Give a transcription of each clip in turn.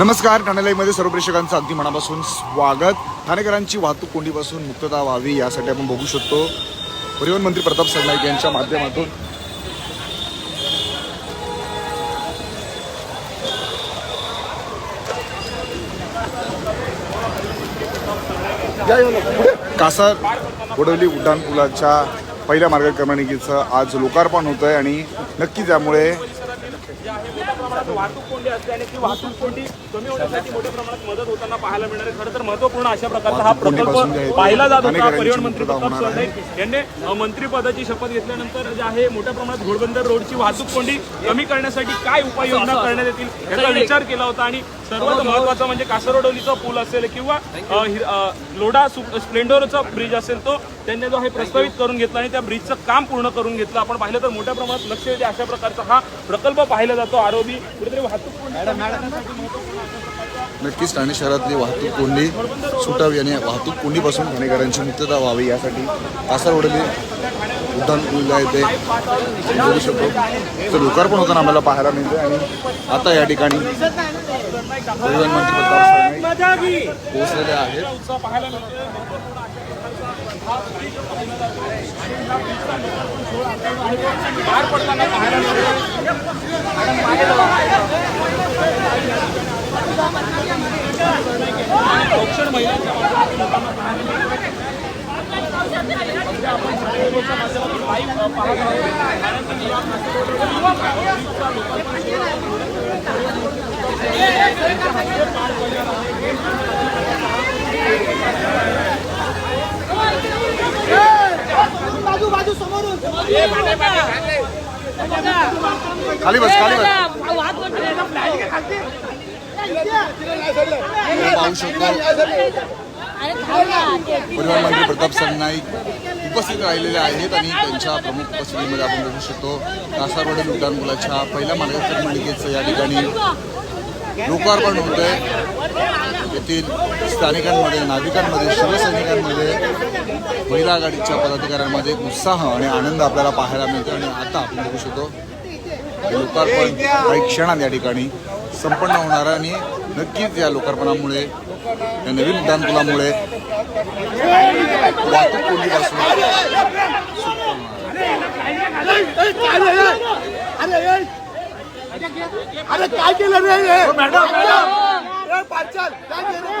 नमस्कार ठाणेलाईमध्ये सर्व प्रेक्षकांचं अगदी मनापासून स्वागत. ठाणेकरांची वाहतूक कोंडीपासून मुक्तता व्हावी यासाठी आपण बघू शकतो. परिवहन मंत्री प्रताप सरनाईक यांच्या माध्यमातून कासार वडवली उड्डाणपुलाच्या पहिल्या मार्गक्रमणिकेचं आज लोकार्पण होतं आहे आणि नक्कीच यामुळे वाहतूक कोंडी असते आणि ती वाहतूक कोंडी कमी होण्यासाठी मोठ्या प्रमाणात मदत होताना पाहायला मिळणार आहे खरं तर महत्त्वपूर्ण अशा प्रकारचा हा जे आहे प्रकल्प पाहिला जात होता परिवहन मंत्री प्रताप आहे. सरनाईक यांनी मंत्रिपदाची शपथ घेतल्यानंतर जे आहे मोठ्या प्रमाणात घोडबंदर रोडची वाहतूक कोंडी कमी करण्यासाठी काय उपाययोजना करण्यात येतील याचा विचार केला होता आणि सर्वात महत्त्वाचा म्हणजे कासरवडोलीचा पूल असेल किंवा हि- लोढा सु- स्प्लेंडरचा ब्रिज असेल तो त्यांनी जो आहे प्रस्तावित करून घेतला आणि त्या ब्रिजचं काम पूर्ण करून घेतलं. आपण पाहिलं तर मोठ्या प्रमाणात लक्ष देते अशा प्रकारचा हा प्रकल्प पाहिला जातो आरोबी कुठेतरी वाहतूक नक्कीच ठाणे शहरातली वाहतूक कोंडी सुटावी आणि वाहतूक कोंडीपासून ठाणेकरांची मुक्तता व्हावी यासाठी कासारवडली उड्डाण पूल आहे ते बघू शकतो. तर लोकार्पण होताना आम्हाला पाहायला मिळते आणि आता या ठिकाणी प्रधानमंत्री मंत्री प्रताप सरनाईक पोहोचलेले आहेत उत्साह बाजू बाजू समोरून खाली बस. खाली बस. पाहू शकतो परिवार मंत्री प्रताप सरनाईक उपस्थित राहिलेले आहेत आणि त्यांच्या प्रमुख उपस्थितीमध्ये आपण बघू शकतो कासारवडील उड्डाणपुलाच्या पहिल्या मार्गदर्शक मालिकेचं या ठिकाणी लोकार्पण होत आहे येथील स्थानिकांमध्ये नागरिकांमध्ये शिवसैनिकांमध्ये महिला आघाडीच्या पदाधिकाऱ्यांमध्ये एक उत्साह आणि आनंद आपल्याला पाहायला मिळतो आणि आता आपण बघू शकतो लोकार्पण काही क्षणात या ठिकाणी संपन्न होणार आणि नक्कीच या लोकार्पणामुळे या नवीन उड्डाणपुलामुळे वाहतूक कोंडीपासून अरे काय केलं रे पांचाल, काय केलं?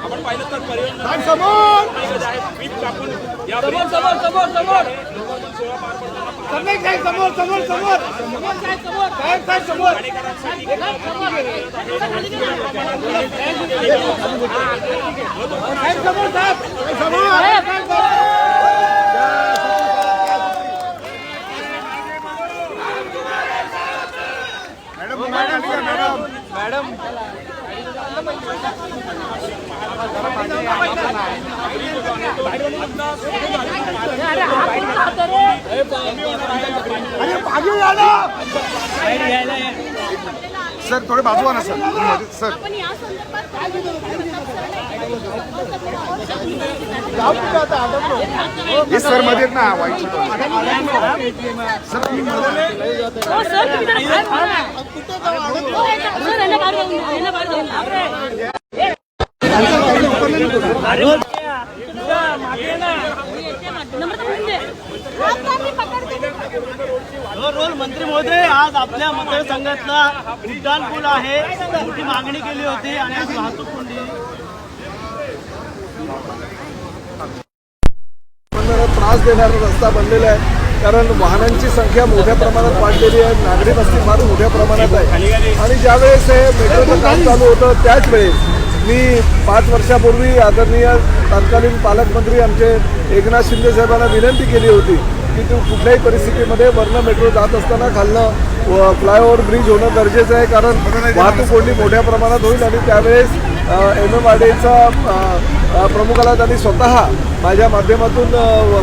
आपण पाहिलं तर काय समोर! जे आहे पीक कापून या समोर समोर समोर काय समोर समोर समोर! साहेब साहेब समोर! साहेब समोर! साहेब समोर अरे मागे या ना सर थोडे बाजू ना सर. सर. हे सरमध्ये ना वाईट सर तुम्ही मध्ये हो, म्हणून दे. रोल मंत्री महोदय आज आपल्या मतदारसंघातला उड्डाण पूल आहे. मोठी मागणी केली होती आणि आज वाहतूक कोंडी. त्रास देणारा रस्ता बनलेला आहे. कारण वाहनांची संख्या मोठ्या प्रमाणात वाढलेली आहे. नागरिक असतील फार मोठ्या प्रमाणात आहे आणि ज्यावेळेस हे मेट्रोचं काम चालू होतं त्याच वेळेस मी पाच वर्षापूर्वी आदरणीय तत्कालीन पालकमंत्री आमचे एकनाथ शिंदे साहेबांना विनंती केली होती की तू कुठल्याही परिस्थितीमध्ये वरनं मेट्रो जात असताना खालनं फ्लायओव्हर ब्रिज होणं गरजेचं आहे कारण वाहतूक कोंडी मोठ्या प्रमाणात होईल आणि त्यावेळेस एम एम आर डीचा प्रमुखाला त्यांनी स्वतः माझ्या माध्यमातून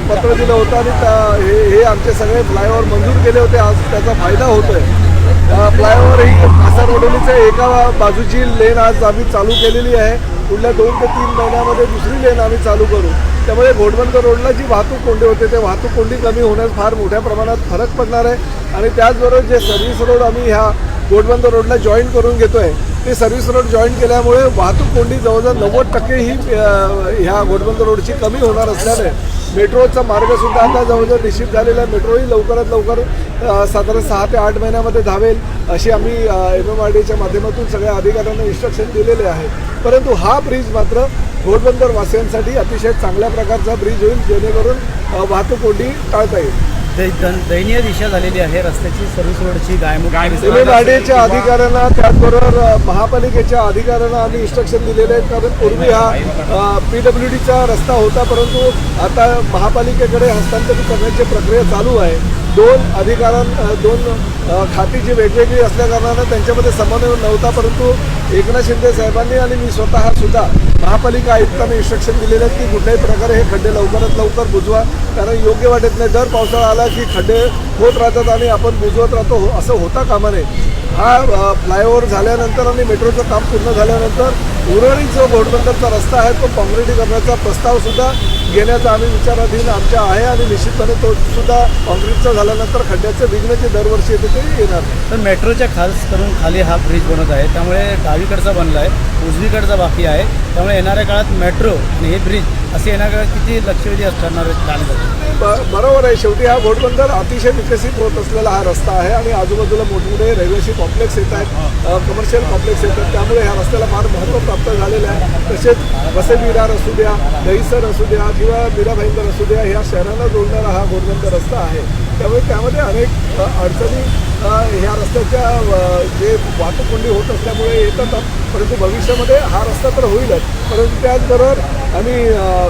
पत्र दिलं होतं आणि त्या- हे हे आमचे सगळे फ्लायओव्हर मंजूर केले होते. आज त्याचा फायदा होतोय. अ, फ्लायओव्हर ही कासारवडोलीच्या एका बाजूची लेन आज आम्ही चालू केलेली आहे. पुढल्या दोन ते तीन महिन्यामध्ये दुसरी लेन आम्ही चालू करू. त्यामुळे घोडबंदर रोडला जी वाहतूक कोंडी होते ते वाहतूक कोंडी कमी होण्यास फार मोठ्या प्रमाणात फरक पडणार आहे. आणि त्याचबरोबर जे सर्व्हिस रोड आम्ही ह्या घोडबंदर रोडला जॉईन करून घेतो आहे ते सर्व्हिस रोड जॉईन केल्यामुळे वाहतूक कोंडी जवळजवळ नव्वद टक्के ही ह्या घोडबंदर रोडची कमी होणार असल्याने मेट्रोचा मार्गसुद्धा आता जवळजवळ निश्चित झालेला आहे. मेट्रोही लवकरात लवकर साधारण सहा ते आठ महिन्यामध्ये धावेल अशी आम्ही एम एम आर डीच्या माध्यमातून सगळ्या अधिकाऱ्यांना इन्स्ट्रक्शन दिलेले आहे. परंतु हा ब्रिज मात्र घोडबंदर वासियांसाठी अतिशय चांगल्या प्रकारचा ब्रिज होईल जेणेकरून वाहतूक कोंडी टाळता येईल. दयनीय दिशा झालेली आहे रस्त्याची सर्व्हिस रोडची गायमुख एम एम आर डीच्या अधिकाऱ्यांना त्याचबरोबर महापालिकेच्या अधिकाऱ्यांना आम्ही इन्स्ट्रक्शन दिलेले आहेत. कारण पूर्वी हा पी डब्ल्यू डीचा रस्ता होता परंतु आता महापालिकेकडे हस्तांतरित करण्याची प्रक्रिया चालू आहे. दोन अधिकारां दोन खाती जी वेगवेगळी असल्याकारणानं त्यांच्यामध्ये समन्वय नव्हता परंतु एकनाथ शिंदे साहेबांनी आणि मी स्वतः सुद्धा महापालिका आयुक्तांना इन्स्ट्रक्शन दिलेले आहेत की कुठल्याही प्रकारे हे खड्डे लवकरात लवकर बुजवा. कारण योग्य वाटत नाही. दर पावसाळा आला की खड्डे होत राहतात आणि आपण बुजवत राहतो. हो, असं होता कामा नये हा फ्लायओव्हर झाल्यानंतर आणि मेट्रोचं काम पूर्ण झाल्यानंतर उर्वरित जो घोडबंदरचा रस्ता आहे. तो काँक्रिटीकरणाचा करण्याचा प्रस्तावसुद्धा घेण्याचा आम्ही विचाराधीन आमच्या आहे आणि निश्चितपणे तो सुद्धा कॉन्क्रीटचा झाल्यानंतर खड्ड्याचे विघ्न जे दरवर्षी येते ते येणार नाही. तर मेट्रोच्या खास करून खाली हा ब्रिज बनत आहे त्यामुळे डावीकडचा बनला आहे उजवीकडचा बाकी आहे त्यामुळे येणाऱ्या काळात मेट्रो आणि हे ब्रिज असे येणाऱ्या किती लक्षवेधी असणार आहेत ब- बरोबर आहे. शेवटी हा घोटबंदर अतिशय विकसित होत असलेला हा रस्ता आहे आणि आजूबाजूला मोठमोठे रहिवासी कॉम्प्लेक्स येत आहेत. कमर्शियल कॉम्प्लेक्स येतात त्यामुळे ह्या रस्त्याला फार महत्त्व प्राप्त झालेलं आहे. तसेच वसे विरार असू द्या दहिसर असू द्या किंवा मीरा भाईंदर असू द्या ह्या शहरांना जोडणारा हा घोटबंदर रस्ता आहे. त्यामुळे त्यामध्ये अनेक अडचणी ह्या रस्त्याच्या जे वाहतूक कोंडी होत असल्यामुळे येतात परंतु भविष्यामध्ये हा रस्ता तर होईलच परंतु त्याचबरोबर आम्ही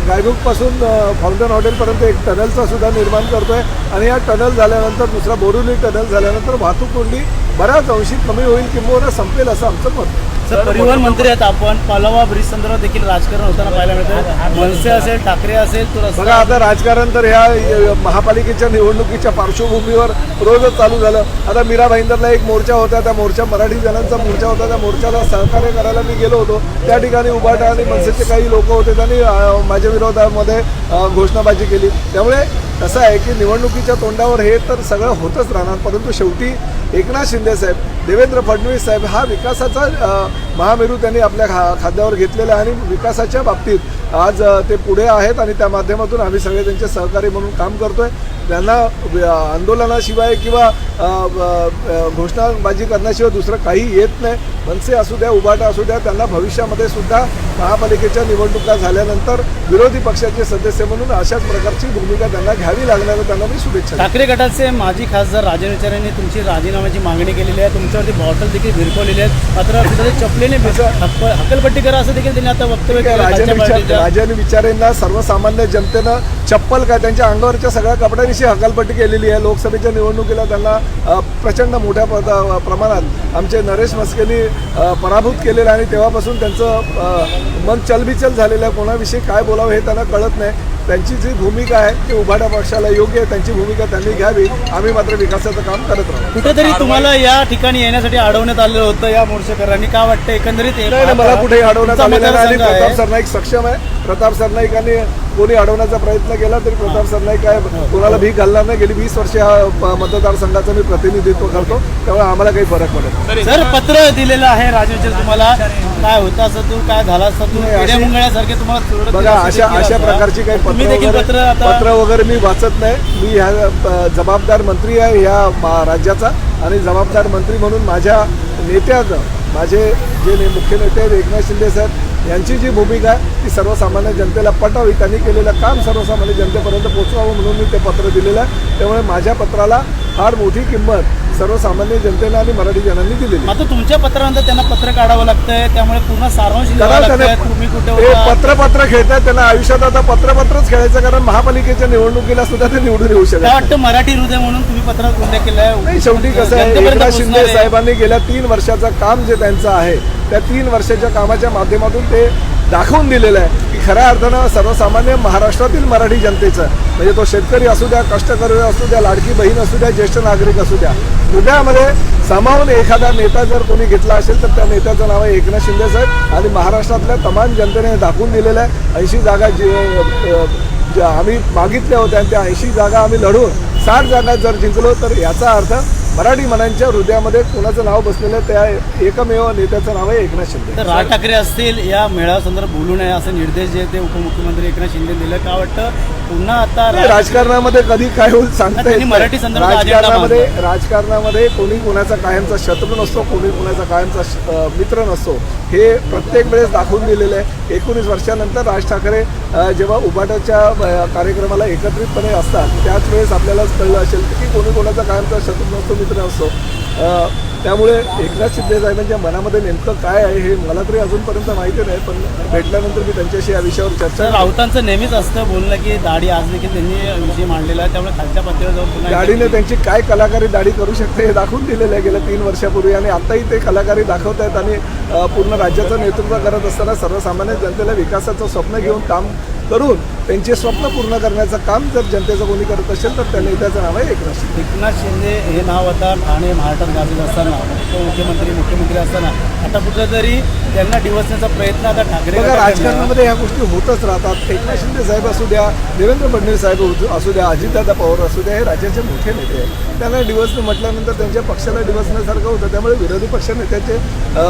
गायबुकपासून फाउंटन हॉटेलपर्यंत एक टनलचा सुद्धा निर्माण आहे आणि या टनल झाल्यानंतर दुसरा बोरिवली टनल झाल्यानंतर वाहतूक कोंडी बऱ्याच अंशी कमी होईल किंवा संपेल असं आमचं मत आहे. सर परिवहन मंत्री आहेत आपण. पालवा ब्रिज संदर्भात देखील राजकारण होताना पाहायला मिळतं मनसे असेल ठाकरे असेल तर बघा आता राजकारण तर ह्या महापालिकेच्या निवडणुकीच्या पार्श्वभूमीवर रोजच चालू झालं. आता मीरा भाईंदरला एक मोर्चा होता त्या मोर्चा मराठी जणांचा मोर्चा होता त्या मोर्चाला सहकार्य करायला मी गेलो होतो. त्या ठिकाणी उभाटा आणि मनसेचे काही लोक होते त्यांनी माझ्या विरोधामध्ये घोषणाबाजी केली. त्यामुळे कसं आहे की निवडणुकीच्या तोंडावर हे तर सगळं होतच राहणार परंतु शेवटी एकनाथ शिंदे साहेब देवेंद्र फडणवीस साहेब हा विकासाचा महामेरू त्यांनी आपल्या खा खाद्यावर घेतलेला आहे आणि विकासाच्या बाबतीत आज ते पुढे आहेत आणि त्या माध्यमातून आम्ही सगळे त्यांचे सहकारी म्हणून काम करतोय. त्यांना आंदोलनाशिवाय किंवा घोषणाबाजी करण्याशिवाय दुसरं काही येत नाही. मनसे असू द्या उभाटा असू द्या त्यांना भविष्यामध्ये सुद्धा महापालिकेच्या निवडणुका झाल्यानंतर विरोधी पक्षाचे सदस्य म्हणून अशाच प्रकारची भूमिका त्यांना घ्यावी लागणार त्यांना मी शुभेच्छा ठाकरे गटाचे माजी खासदार राजन विचार यांनी तुमची राजीनाम्याची मागणी केलेली आहे. तुमच्यावरती बॉटल देखील भिरकवलेली आहेत. मात्र तिथे चपलेने हक्कलपट्टी करा असं देखील त्यांनी आता वक्तव्य केलं. राजन विचारेंना सर्वसामान्य जनतेनं चप्पल काय त्यांच्या अंगावरच्या सगळ्या कपड्यांशी हकालपट्टी केलेली आहे. लोकसभेच्या निवडणुकीला त्यांना प्रचंड मोठ्या प्रमाणात आमचे नरेश मस्केनी पराभूत केलेलं आहे आणि तेव्हापासून त्यांचं मन चलबिचल झालेलं आहे. कोणाविषयी काय बोलावं हे त्यांना कळत नाही. त्यांची जी भूमिका आहे ती उभाट्या पक्षाला योग्य आहे त्यांची भूमिका त्यांनी घ्यावी. आम्ही मात्र विकासाचं काम करत राहू. कुठेतरी तुम्हाला या ठिकाणी येण्यासाठी अडवण्यात आलेलं होतं या मोर्चेकरांनी काय वाटतं एकंदरीत हे मला कुठेही अडवण्यात आलेलं नाही. आणि. प्रताप सरनाईक सक्षम आहे. प्रताप सरनाईकांनी कोणी अडवण्याचा प्रयत्न केला तरी प्रताप सरनाईक काय कोणाला भीक घालणार नाही गेली वीस वर्षे हा प- मतदारसंघाचं मी प्रतिनिधित्व करतो त्यामुळे आम्हाला काही फरक पडत. सर पत्र दिलेलं आहे राजविचार तुम्हाला काय होतं असं तू काय झाला असं तू मुंगळ्यासारखे तुम्हाला बघा अशा अशा. प्रकारची काही पत्र पत्र वगैरे मी वाचत नाही मी ह्या जबाबदार मंत्री आहे ह्या राज्याचा आणि जबाबदार मंत्री म्हणून माझ्या नेत्यानं माझे जे मुख्य नेते आहेत एकनाथ शिंदे साहेब यांची जी भूमिका आहे ती सर्वसामान्य जनतेला पटावी. त्यांनी केलेलं काम सर्वसामान्य जनतेपर्यंत पोचवावं म्हणून मी ते पत्र दिलेलं आहे. त्यामुळे माझ्या पत्राला फार मोठी किंमत सर्वसामान्य जनतेने आणि मराठी जनांनी दिलेली मात्र तुमच्या पत्रानंतर त्यांना पत्र काढावं लागतंय त्यामुळे पूर्ण सारांश तुम्ही कुठे पत्र पत्र खेळतात त्यांना आयुष्यात आता पत्र पत्रच खेळायचं कारण महापालिकेच्या निवडणुकीला सुद्धा ते निवडून येऊ शकत काय नाही. वाटतं मराठी हृदय म्हणून तुम्ही पत्रात उल्लेख केलाय नाही शेवटी कसं आहे एकनाथ शिंदे. साहेबांनी गेल्या तीन वर्षाचं काम जे त्यांचं आहे त्या तीन वर्षाच्या कामाच्या माध्यमातून ते दाखवून दिलेलं आहे की खऱ्या अर्थानं सर्वसामान्य महाराष्ट्रातील मराठी जनतेचं म्हणजे तो शेतकरी असू द्या कष्टकरी असू द्या लाडकी बहीण असू द्या ज्येष्ठ नागरिक असू द्या हृदयामध्ये सामावून एखादा नेता जर कोणी घेतला असेल तर त्या नेत्याचं नाव आहे एकनाथ शिंदे साहेब. आणि महाराष्ट्रातल्या तमाम जनतेने दाखवून दिलेलं आहे ऐंशी जागा जे ज्या आम्ही मागितल्या होत्या आणि त्या ऐंशी जागा आम्ही लढून साठ जागा जर जिंकलो तर याचा अर्थ मराठी मनांच्या हृदयामध्ये कोणाचं नाव बसलेलं आहे, त्या एकमेव नेत्याचं नाव आहे एकनाथ शिंदे. तर राज ठाकरे असतील या मेळाव्यासंदर्भात बोलू नये असे निर्देश जे ते उपमुख्यमंत्री एकनाथ शिंदे दिले. का वाटतं? पुन्हा आता राजकारणामध्ये कधी काय होईल सांगता येत मराठी राजकारणामध्ये राजकारणामध्ये कोणी कोणाचा कायमचा शत्रू नसतो कोणी कोणाचा कायमचा मित्र नसतो. हे प्रत्येक वेळेस दाखवून दिलेलं आहे. एकोणीस वर्षानंतर राज ठाकरे जेव्हा उभाटाच्या कार्यक्रमाला एकत्रितपणे असतात त्याच वेळेस आपल्यालाच कळलं असेल की कोणी कोणाचा कायमचा शत्रू नसतो मित्र असतो त्यामुळे एकनाथ शिंदे साहेबांच्या मनामध्ये नेमकं काय आहे हे मला तरी अजूनपर्यंत माहिती नाही पण भेटल्यानंतर मी त्यांच्याशी या विषयावर चर्चा राऊतांचं नेहमीच असतं बोलणं की दाढी आज देखील त्यांनी विषय मांडलेला आहे त्यामुळे खालच्या पातळीवर जाऊन दाढीने त्यांची काय कलाकारी दाढी करू शकते हे दाखवून दिलेलं आहे गेल्या तीन वर्षापूर्वी आणि आताही ते कलाकारी दाखवत आहेत आणि पूर्ण राज्याचं नेतृत्व करत असताना सर्वसामान्य जनतेला विकासाचं स्वप्न घेऊन काम करून त्यांचे स्वप्न पूर्ण करण्याचं काम जर जनतेचं कोणी करत असेल तर त्या नेत्याचं नाव आहे एकनाथ शिंदे एकनाथ शिंदे हे नाव आता ठाणे महाराष्ट्रात गाजत असताना उपमुख्यमंत्री मुख्यमंत्री असताना. आता कुठेतरी त्यांना डिवसण्याचा प्रयत्न आता ठाकरे राजकारणामध्ये ह्या गोष्टी होतच राहतात. एकनाथ शिंदे साहेब असू द्या देवेंद्र फडणवीस साहेब असू- द्या अजितदादा पवार असू द्या हे राज्याचे मोठे नेते आहेत. त्यांना डिवसणं म्हटल्यानंतर त्यांच्या पक्षाला डिवसण्यासारखं होतं. त्यामुळे विरोधी पक्ष नेत्याचे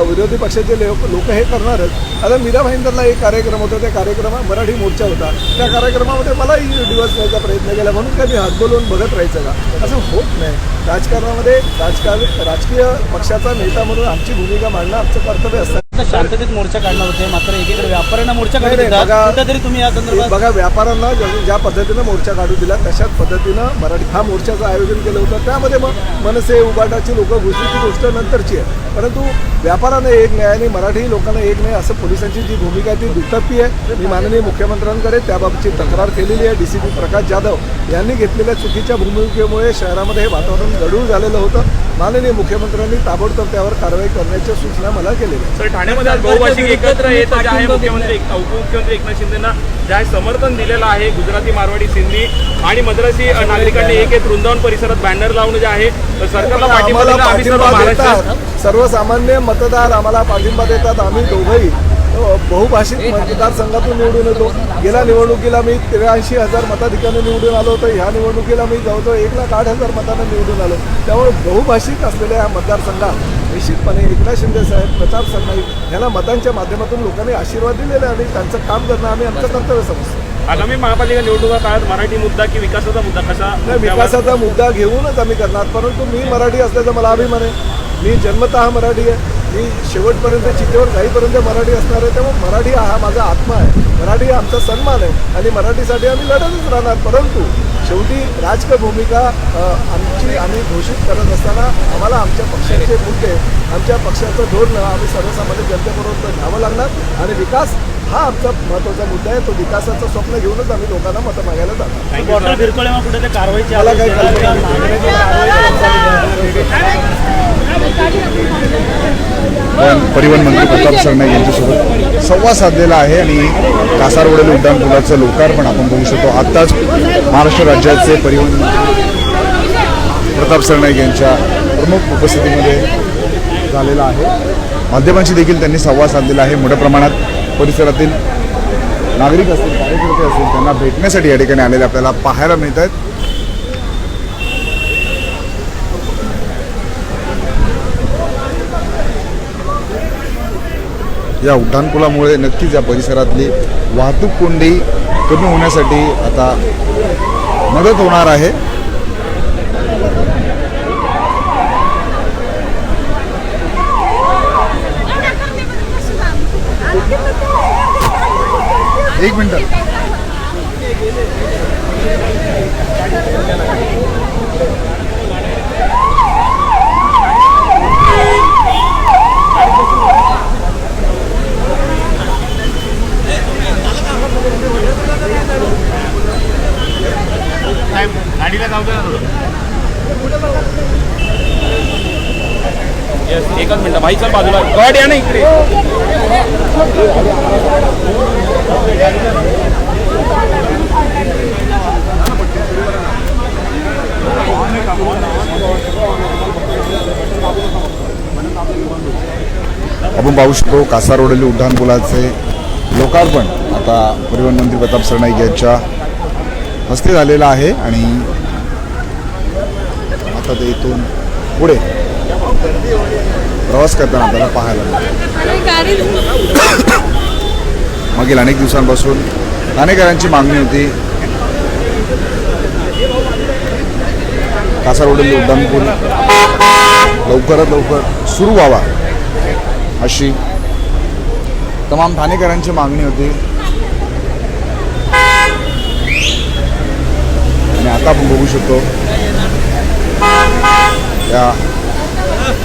विरोधी पक्षाचे लोक लोक हे करणारच. आता मीरा भाईंदरला एक कार्यक्रम होता त्या कार्यक्रमात मराठी मोर्चा होता. त्या कार्यक्रमामध्ये मलाही डिवसण्याचा प्रयत्न केला. म्हणून काही मी हात बोलवून बघत राहायचं का? असं होत नाही. राजकारणामध्ये राजकारण राजकीय पक्षाचा नेता म्हणून आमची भूमिका मांडणं आमचं कर्तव्य असतं. शांततेत मोर्चा काढणार होते मात्र एकीकडे व्यापाऱ्यांना मोर्चा होता बघा- कुठेतरी तुम्ही या हे संदर्भात बघा व्यापाऱ्यांना ज्या- ज्या पद्धतीनं मोर्चा काढू दिला तशाच पद्धतीनं मराठी हा मोर्चाचं आयोजन केलं होतं. त्यामध्ये मग मनसे उबाटाची लोक घुसली ती गोष्ट नंतरची आहे. परंतु व्यापाराने एक नाही आणि मराठी लोकांना एक नाही असं पोलिसांची जी भूमिका आहे ती दुटप्पी आहे. मी माननीय मुख्यमंत्र्यांकडे त्याबाबतची तक्रार केलेली आहे. D C P Prakash Jadhav यांनी घेतलेल्या चुकीच्या भूमिकेमुळे शहरामध्ये हे वातावरण गढूळ झालेलं होतं. माननीय मुख्यमंत्र्यांनी ताबडतोब त्यावर कारवाई करण्याच्या सूचना मला केलेल्या. तर ठाण्यामध्ये आज बहुभाषिक एकत्र येत जे आहे मुख्यमंत्री एक- उपमुख्यमंत्री एकनाथ शिंदेना जे आहे समर्थन दिलेलं आहे. गुजराती मारवाडी सिंधी आणि मद्रासी नागरिकांनी एक एक वृंदावन परिसरात बॅनर लावून जे आहे सरकारला पाठिंबा सर्वसामान्य मतदार आम्हाला पाठिंबा देतात. आम्ही दोघंही बहुभाषिक मतदारसंघातून निवडून येतो. गेल्या निवडणुकीला मी त्र्याऐंशी हजार मताधिकाने निवडून आलो होतो. ह्या निवडणुकीला मी जवळजवळ एक लाख आठ हजार मतांना निवडून आलो. त्यामुळे बहुभाषिक असलेल्या या मतदारसंघात निश्चितपणे एकनाथ शिंदे साहेब प्रताप सरनाईक यांना मतांच्या माध्यमातून लोकांनी आशीर्वाद दिलेला आणि त्यांचं काम करणं आम्ही आमचं कर्तव्य समजतो. आगामी महापालिका निवडणुका काळात मराठी मुद्दा की विकासाचा मुद्दा कसा? विकासाचा मुद्दा घेऊनच आम्ही करणार परंतु मी मराठी असल्याचा मला अभिमान आहे. मी जन्मतः मराठी आहे. मी शेवटपर्यंत चितेवर जाईपर्यंत मराठी असणार आहे. त्यामुळे मराठी हा माझा आत्मा आहे. मराठी हा आमचा सन्मान आहे. आणि मराठीसाठी आम्ही लढतच राहणार. परंतु शेवटी राजकीय भूमिका आमची आम्ही घोषित करत असताना आम्हाला आमच्या पक्षाचे मुद्दे आमच्या पक्षाचं धोरण आम्ही सर्वसामान्य जनतेबरोबर घ्यावं लागणार. आणि विकास हा आमचा महत्त्वाचा मुद्दा आहे. तो विकासाचं स्वप्न घेऊनच आम्ही लोकांना मतं मागायला मला काही पण परिवहन मंत्री प्रताप सरनाईक यांच्यासोबत संवाद साधलेला आहे आणि कासारवडील उड्डाण पुलाचं लोकार्पण आपण बघू शकतो. आत्ताच महाराष्ट्र राज्याचे परिवहन मंत्री प्रताप सरनाईक यांच्या प्रमुख उपस्थितीमध्ये झालेला आहे. माध्यमांशी देखील त्यांनी संवाद साधलेला आहे. मोठ्या प्रमाणात परिसरातील नागरिक असतील कार्यकर्ते असतील त्यांना भेटण्यासाठी या ठिकाणी आलेले आपल्याला पाहायला मिळत आहेत या उड्डाणपुलामुळे नक्कीच या परिसरातली वाहतूक कोंडी कमी होण्यासाठी आता मदत होणार आहे. एक मिनटं. गाडीला जाऊ दे ना थोडं Yes, एकच मिनिट. भाई चल बाजूला. गाडी आहे ना इकडे. आपण पाहू शकतो कासारोडली उड्डाणपुलाचे लोकार्पण. आता परिवहन मंत्री प्रताप सरनाईक यांच्या हस्ते झालेलं आहे आणि आता इथून पुढे प्रवास करताना आपल्याला पाहायला मागील अनेक दिवसांपासून ठाणेकरांची मागणी होती. कासारवडील उड्डाणपूल लवकरात लवकर सुरू व्हावा अशी तमाम ठाणेकरांची मागणी होती. आणि आता आपण बघू शकतो या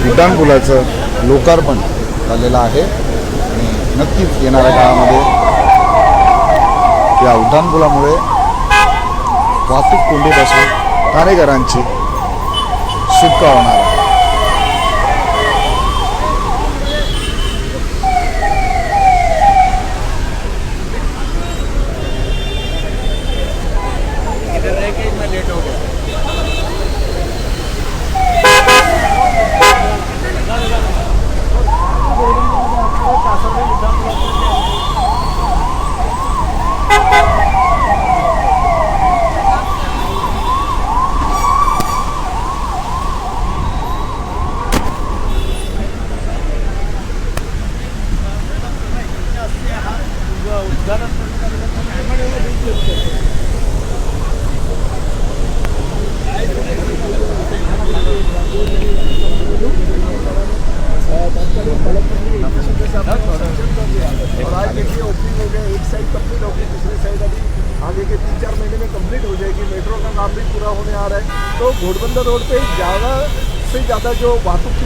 उड्डाणपुलाचं लोकार्पण झालेलं आहे. आणि नक्कीच येणाऱ्या काळामध्ये या उड्डाणपुलामुळे वाहतूक कोंडीपासून ठाणेकरांची सुटका होणार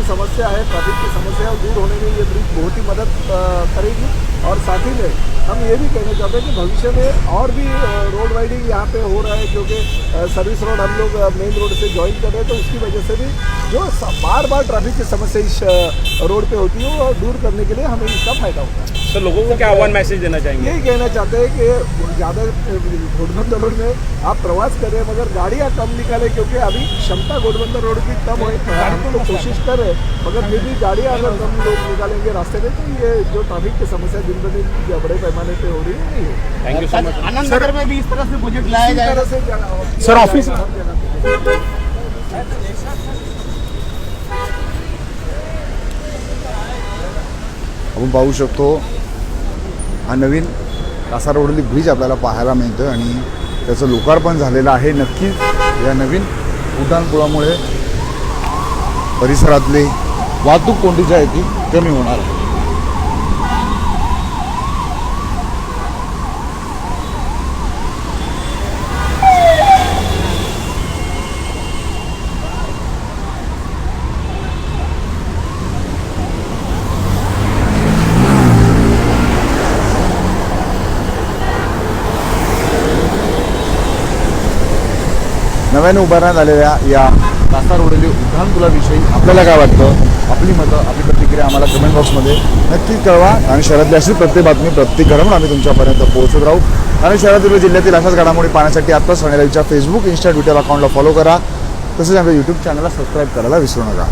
समस्या है ट्रैफ़िक की समस्या है दूर होने में ये ब्रिज बहुत ही मदद करेगी। और साथ ही में हम ये भी कहना चाहते हैं कि भविष्य में और भी रोड वाइडिंग यहाँ पे हो रहा है क्योंकि सर्विस रोड हम लोग मेन रोड से ज्वाइन कर रहे हैं तो उसकी वजह से भी जो बार बार ट्रैफ़िक की समस्या इस रोड पे होती है वो दूर करने के लिए हमें इसका फ़ायदा होगा। सर लोगों को क्या आह्वान मैसेज देना चाहेंगे? यही कहना चाहते हैं कि ज़्यादा घोड़बंदर रोड में आप प्रवास करें मगर गाड़ियाँ कम निकालें क्योंकि अभी क्षमता घोड़बंदर रोड की कम है हम तो कोशिश कर मगर फिर भी गाड़ियाँ अगर कम लोग निकालेंगे रास्ते में तो ये जो ट्रैफिक की समस्या दिन ब दिन बड़े पैमाने पे हो रही है नहीं होगी thank you so much Anand Nagar में भी इस तरह से प्रोजेक्ट लाया इसी जाएगा। तरह से क्या- सर, ऑफिस- जगह पे। आपण पाहू शकतो हा नवीन कासारवडली ब्रिज आपल्याला पाहायला मिळतो आणि त्याचं लोकार्पण झालेलं आहे. नक्कीच या नवीन उड्डाणपुलामुळे परिसरातली वाहतूक कोंडी जी आहे ती कमी होणार आहे. नव्याने उभारण्यात आलेल्या या कासारवडली उड्डाणपुलाविषयी आपल्याला काय वाटतं? आपली मतं आपली प्रतिक्रिया आम्हाला कमेंट बॉक्समध्ये नक्की कळवा. आणि शहरातली अशी प्रत्येक बातमी प्रत्येक घडवून आम्ही तुमच्यापर्यंत पोहोचत राहू. आणि शहरातील व जिल्ह्यातील अशाच घडामोडी पाहण्यासाठी आता सोनेलाईच्या फेसबुक इन्स्टा ट्विटर अकाउंटला फॉलो करा. तसेच आमच्या यूट्यूब चॅनलला सबस्क्राईब करायला विसरू नका.